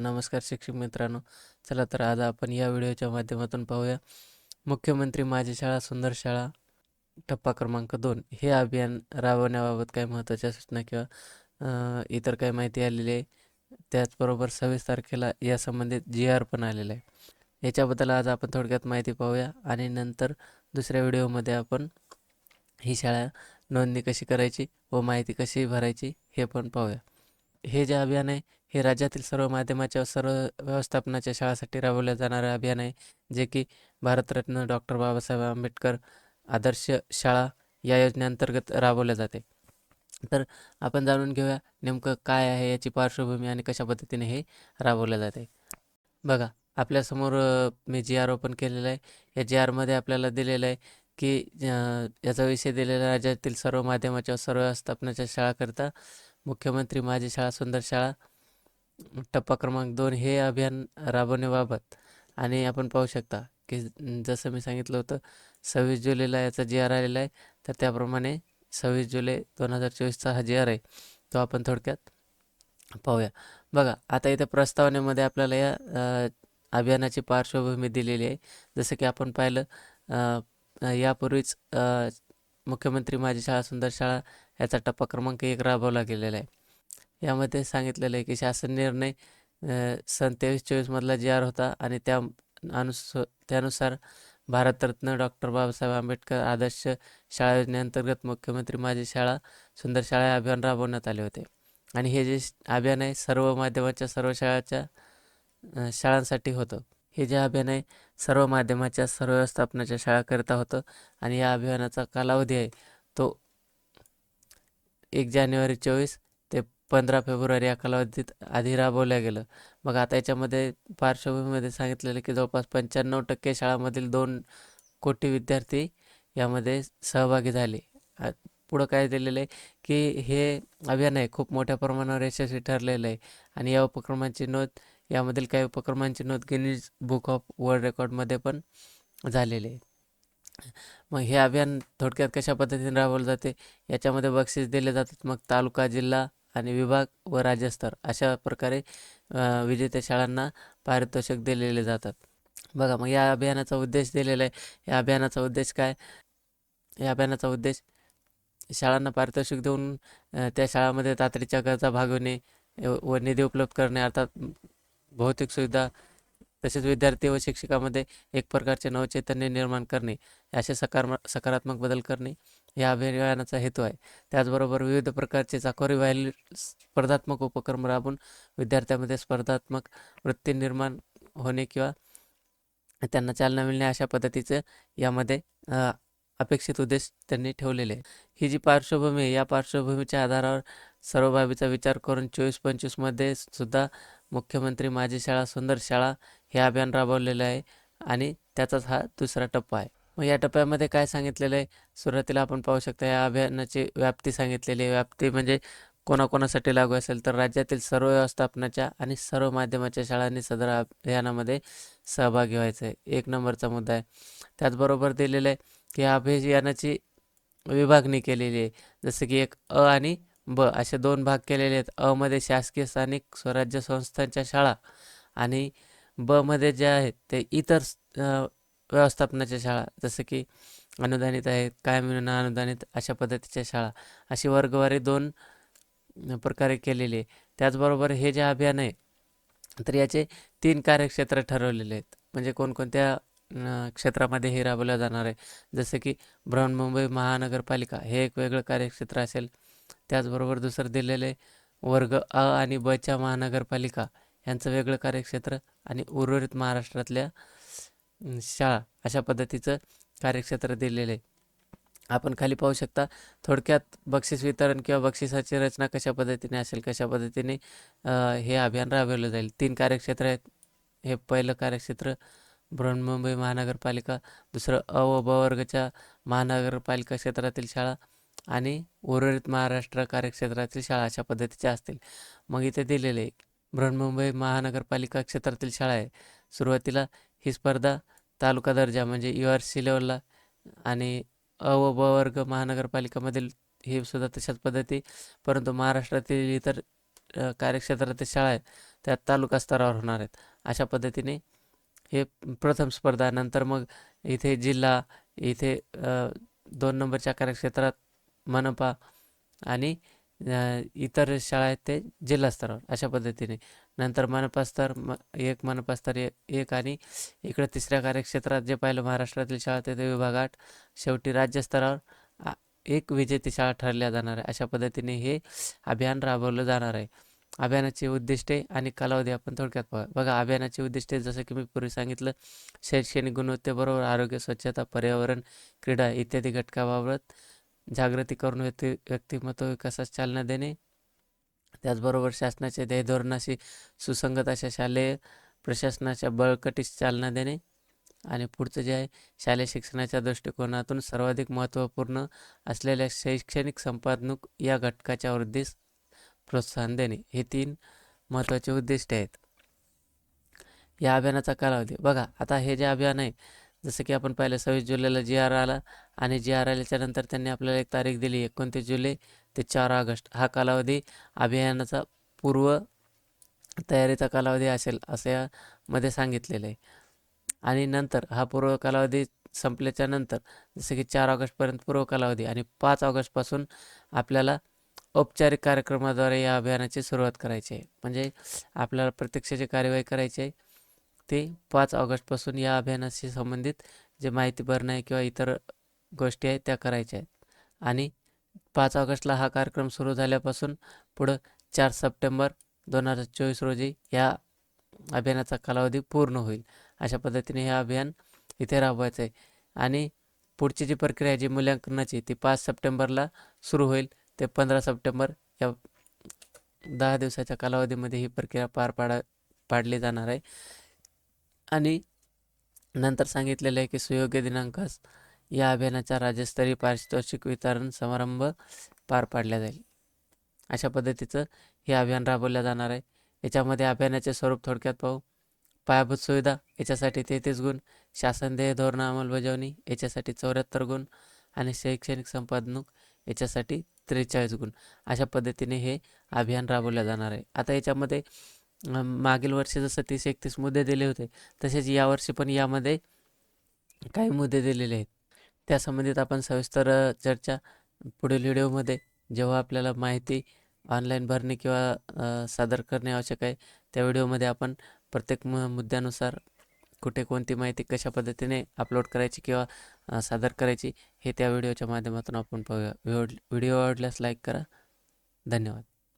नमस्कार शिक्षक मित्रांनो. चला तर आज आपण या व्हिडिओच्या माध्यमातून पाहूया. मुख्यमंत्री माझी शाळा सुंदर शाळा टप्पा क्रमांक दोन. हे अभियान राबवण्याबाबत काही महत्त्वाच्या सूचना किंवा इतर काही माहिती आलेली आहे. त्याचबरोबर सव्वीस तारखेला या संबंधित जी आर पण आलेला आहे. याच्याबद्दल आज आपण थोडक्यात माहिती पाहूया आणि नंतर दुसऱ्या व्हिडिओमध्ये आपण ही शाळा नोंदणी कशी करायची व माहिती कशी भरायची हे पण पाहूया. हे जे अभियान आहे हे राज्यातील सर्व माध्यमाच्या सर्व व्यवस्थापनाच्या शाळांसाठी राबवलं जाणारे अभियान आहे जे की भारतरत्न डॉक्टर बाबासाहेब आंबेडकर आदर्श शाळा या योजनेअंतर्गत राबवल्या जाते. तर आपण जाणून घेऊया नेमकं काय आहे याची पार्श्वभूमी आणि कशा पद्धतीने हे राबवलं जाते. बघा आपल्यासमोर मी जी आर ओपन केलेलं आहे या जी आरमध्ये आपल्याला दिलेलं आहे की याचा विषय दिलेला राज्यातील सर्व माध्यमाच्या सर्व व्यवस्थापनाच्या शाळाकरिता मुख्यमंत्री माझी शाळा सुंदर शाळा टप्पा क्रमांक दोन हे अभियान राबवण्याबाबत आणि आपण पाहू शकता की जसं मी सांगितलं होतं सव्वीस जुलैला याचा जी आर आलेला आहे तर त्याप्रमाणे सव्वीस जुलै दोन हजार चोवीसचा हा जी आर आहे तो आपण थोडक्यात पाहूया. बघा आता इथे प्रस्तावनेमध्ये आपल्याला या अभियानाची पार्श्वभूमी दिलेली आहे. जसं की आपण पाहिलं यापूर्वीच मुख्यमंत्री माझी शाळा सुंदर शाळा याचा टप्पा क्रमांक एक राबवला गेलेला आहे. यामध्ये सांगितलेलं आहे की शासन निर्णय सन तेवीस चोवीसमधला जी आर होता आणि त्या अनुस त्यानुसार भारतरत्न डॉक्टर बाबासाहेब आंबेडकर आदर्श शाळा योजनेअंतर्गत मुख्यमंत्री माझी शाळा सुंदर शाळा हे अभियान राबवण्यात आले होते. आणि हे जे अभियान आहे सर्व माध्यमाच्या सर्व शाळाच्या शाळांसाठी होतं. हे जे अभियान आहे सर्व माध्यमाच्या सर्व व्यवस्थापनाच्या शाळाकरिता होतं आणि या अभियानाचा कालावधी आहे तो एक जानेवारी चोवीस ते पंधरा फेब्रुवारी या कालावधीत आधी राबवलं गेलं. मग आता याच्यामध्ये पार्श्वभूमीमध्ये सांगितलेलं आहे की जवळपास पंच्याण्णव टक्के शाळांमधील दोन कोटी विद्यार्थी यामध्ये सहभागी झाले. पुढं काय दिलेलं आहे की हे अभियान आहे खूप मोठ्या प्रमाणावर यशस्वी ठरलेलं आहे आणि या उपक्रमांची नोंद यामधील काही उपक्रमांची नोंद गिनीज बुक ऑफ वर्ल्ड रेकॉर्डमध्ये पण झालेली आहे. मग हे अभियान थोडक्यात कशा पद्धतीने राबवलं जाते याच्यामध्ये बक्षीस दिले जातात. मग तालुका जिल्हा आणि विभाग व राज्यस्तर अशा प्रकारे विजेत्या शाळांना पारितोषिक दिलेले जातात. बघा मग या अभियानाचा उद्देश दिलेला आहे. या अभियानाचा उद्देश काय? या अभियानाचा उद्देश शाळांना पारितोषिक देऊन त्या शाळामध्ये तातडीच्या गरजा भागवणे व व निधी उपलब्ध करणे अर्थात भौतिक सुविधा तसेच विद्यार्थी व शिक्षकामध्ये एक प्रकारचे नवचैतन्य निर्माण करणे असे सकार सकारात्मक बदल करणे या अभियानाचा हेतू आहे. त्याचबरोबर विविध प्रकारचे चाकोरी वाहिल स्पर्धात्मक उपक्रम राबून विद्यार्थ्यांमध्ये स्पर्धात्मक वृत्ती निर्माण होणे किंवा त्यांना चालना मिळणे अशा पद्धतीचं यामध्ये अपेक्षित उद्देश त्यांनी ठेवलेले आहे. ही जी पार्श्वभूमी आहे या पार्श्वभूमीच्या आधारावर सर्व बाबीचा विचार करून चोवीस पंचवीसमध्ये सुद्धा मुख्यमंत्री माझी शाळा सुंदर शाळा हे अभियान राबवलेलं आहे आणि त्याचाच हा दुसरा टप्पा आहे. मग या टप्प्यामध्ये काय सांगितलेलं आहे? सुरुवातीला आपण पाहू शकता या अभियानाची व्याप्ती सांगितलेली आहे. व्याप्ती म्हणजे कोणाकोणासाठी लागू असेल तर राज्यातील सर्व व्यवस्थापनाच्या आणि सर्व माध्यमाच्या शाळांनी सदर अभियानामध्ये सहभागी व्हायचं आहे. एक नंबरचा मुद्दा आहे. त्याचबरोबर दिलेलं आहे की या अभियानाची विभागणी केलेली आहे. जसं की एक अ आणि ब असे दोन भाग केलेले आहेत. अ मध्ये शासकीय स्थानिक स्वराज्य संस्थांच्या शाळा आणि ब मध्ये जे आहेत ते इतर व्यवस्थापनाच्या शाळा जसं की अनुदानित आहेत कायम न अनुदानित अशा पद्धतीच्या शाळा अशी वर्गवारी दोन प्रकारे केलेली आहे. त्याचबरोबर हे जे अभियान आहे तर याचे तीन कार्यक्षेत्र ठरवलेले आहेत. म्हणजे कोणकोणत्या क्षेत्रामध्ये हे राबवलं जाणार आहे. जसं की बृहन्मुंबई महानगरपालिका हे एक वेगळं कार्यक्षेत्र असेल. त्याचबरोबर दुसरं दिलेलं आहे वर्ग अ आणि ब च्या महानगरपालिका. यांचं वेगळं कार्यक्षेत्र आणि उर्वरित महाराष्ट्रातल्या शाळा अशा पद्धतीचं कार्यक्षेत्र दिलेलं आहे. आपण खाली पाहू शकता थोडक्यात बक्षीस वितरण किंवा बक्षिसाची रचना कशा पद्धतीने असेल कशा पद्धतीने हे अभियान राबवलं जाईल? तीन कार्यक्षेत्र आहेत. हे पहिलं कार्यक्षेत्र बृहन्मुंबई महानगरपालिका दुसरं अ व ब महानगरपालिका क्षेत्रातील शाळा आणि उर्वरित महाराष्ट्र कार्यक्षेत्रातील शाळा अशा पद्धतीच्या असतील. मग इथे दिलेले आहे बृहन्मुंबई महानगरपालिका क्षेत्रातील शाळा आहे. सुरुवातीला ही स्पर्धा तालुका दर्जा म्हणजे यू आर सी लेवलला आणि अ व ब वर्ग महानगरपालिकामधील हे सुद्धा तशाच पद्धती परंतु महाराष्ट्रातील इतर कार्यक्षेत्रातील शाळा आहेत त्या तालुका स्तरावर होणार आहेत. अशा पद्धतीने हे प्रथम स्पर्धा नंतर मग इथे जिल्हा इथे दोन नंबरच्या कार्यक्षेत्रात मनपा आणि इतर शाळा आहेत ते जिल्हास्तरावर अशा पद्धतीने. नंतर मनपास्तर म एक मनपास्तर एक आणि इकडं तिसऱ्या कार्यक्षेत्रात जे पाहिलं महाराष्ट्रातील शाळा ते विभागात शेवटी राज्यस्तरावर एक विजेती शाळा ठरल्या जाणार आहे. अशा पद्धतीने हे अभियान राबवलं जाणार आहे. अभियानाची उद्दिष्टे आणि कालावधी आपण थोडक्यात पाहू. बघा अभियानाची उद्दिष्टे जसं की मी पूर्वी सांगितलं शैक्षणिक गुणवत्तेबरोबर आरोग्य स्वच्छता पर्यावरण क्रीडा इत्यादी घटकाबाबत जागृती करून व्यक्ती व्यक्तिमत्व विकासास चालना देणे. त्याचबरोबर शासनाच्या ध्येयधोरणाशी सुसंगत अशा शालेय प्रशासनाच्या बळकटीस चालना देणे. आणि पुढचं जे आहे शालेय शिक्षणाच्या दृष्टिकोनातून सर्वाधिक महत्त्वपूर्ण असलेल्या शैक्षणिक संपादनूक या घटकाच्या वृद्धीस प्रोत्साहन देणे. हे तीन महत्त्वाचे उद्दिष्ट आहेत. या अभियानाचा कालावधी. बघा आता हे जे अभियान आहे जसं की आपण पाहिलं सव्वीस जुलैला जी आर आला आणि जी आर आल्याच्यानंतर त्यांनी आपल्याला एक तारीख दिली एकोणतीस जुलै ते चार ऑगस्ट. हा कालावधी अभियानाचा पूर्व तयारीचा कालावधी असेल असं यामध्ये सांगितलेलं आहे. आणि नंतर हा पूर्व कालावधी संपल्याच्या नंतर जसं की चार ऑगस्टपर्यंत पूर्व कालावधी आणि पाच ऑगस्टपासून आपल्याला औपचारिक कार्यक्रमाद्वारे या अभियानाची सुरुवात करायची आहे. म्हणजे आपल्याला प्रत्यक्षाची कार्यवाही करायची आहे. ते पाच ऑगस्टपासून या अभियानाशी संबंधित जे माहिती भरणं आहे किंवा इतर गोष्टी आहेत त्या करायच्या आहेत. आणि पाच ऑगस्टला हा कार्यक्रम सुरू झाल्यापासून पुढं चार सप्टेंबर दोन हजार चोवीस रोजी या अभियानाचा कालावधी पूर्ण होईल. अशा पद्धतीने हे अभियान इथे राबवायचं आहे आणि पुढची जी प्रक्रिया जी मूल्यांकनाची ती पाच सप्टेंबरला सुरू होईल. ते पंधरा सप्टेंबर या दहा दिवसाच्या कालावधीमध्ये ही प्रक्रिया पार पाडा पाडली जाणार आहे. आणि नंतर सांगितलेलं आहे की सुयोग्य दिनांकास या अभियानाचा राज्यस्तरीय पारितोषिक वितरण समारंभ पार पाडला जाईल. अशा पद्धतीचं हे अभियान राबवलं जाणार आहे. याच्यामध्ये अभियानाचे स्वरूप थोडक्यात पाहू. पायाभूत सुविधा याच्यासाठी तेहतीस गुण. शासन ध्येय धोरण अंमलबजावणी याच्यासाठी चौऱ्याहत्तर गुण. आणि शैक्षणिक संपादनूक याच्यासाठी त्रेचाळीस गुण. अशा पद्धतीने हे अभियान राबवलं जाणार आहे. आता याच्यामध्ये मागील वर्षी जसं तीस एकतीस मुद्दे दिले होते तसेच यावर्षी पण यामध्ये काही मुद्दे दिलेले आहेत. त्या संबंधित आपण सविस्तर चर्चा पुढील व्हिडिओमध्ये जेव्हा आपल्याला माहिती ऑनलाईन भरणे किंवा सादर करणे आवश्यक आहे त्या व्हिडिओमध्ये आपण प्रत्येक मु मुद्द्यानुसार कुठे कोणती माहिती कशा पद्धतीने अपलोड करायची किंवा सादर करायची हे त्या व्हिडिओच्या माध्यमातून आपण पाहूया. व्हिडिओ आवडल्यास लाईक करा. धन्यवाद.